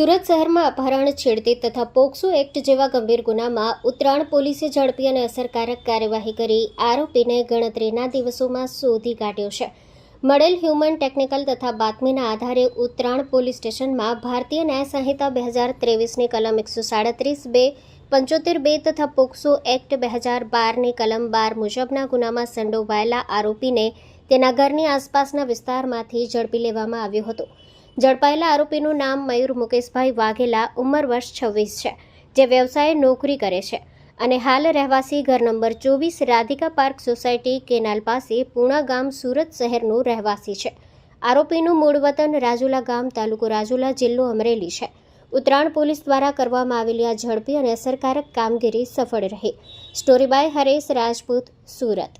સુરત શહેરમાં અપહરણ, છેડતી તથા પોક્સો એક્ટ જેવા ગંભીર ગુનામાં ઉત્તરાયણ પોલીસે ઝડપી અને અસરકારક કાર્યવાહી કરી આરોપીને ગણતરીના દિવસોમાં શોધી કાઢ્યો છે. મળેલ હ્યુમન ટેકનિકલ તથા બાતમીના આધારે ઉત્તરાયણ પોલીસ સ્ટેશનમાં ભારતીય ન્યાય સંહિતા બે હજાર ત્રેવીસની કલમ એકસો સાડત્રીસ બે, પંચોતેર બે તથા પોક્સો એક્ટ બે હજાર બારની કલમ બાર મુજબના ગુનામાં સંડોવાયેલા આરોપીને તેના ઘરની આસપાસના વિસ્તારમાંથી ઝડપી લેવામાં આવ્યો હતો. ઝડપાયેલા આરોપીનું નામ મયુર મુકેશભાઈ વાઘેલા ઉંમર વર્ષ છવ્વીસ છે, જે વ્યવસાય નોકરી કરે છે. અને હાલ રહેવાસી ઘર નંબર ચોવીસ રાધિકા પાર્ક સોસાયટી કેનાલ પાસે પૂણા ગામ સુરત શહેરનું રહેવાસી છે. આરોપીનું મૂળ વતન રાજુલા ગામ તાલુકો રાજુલા જિલ્લો અમરેલી છે. ઉત્તરાયણ પોલીસ દ્વારા કરવામાં આવેલી આ ઝડપી અને અસરકારક કામગીરી સફળ રહી. Story by Haresh Rajput, Surat.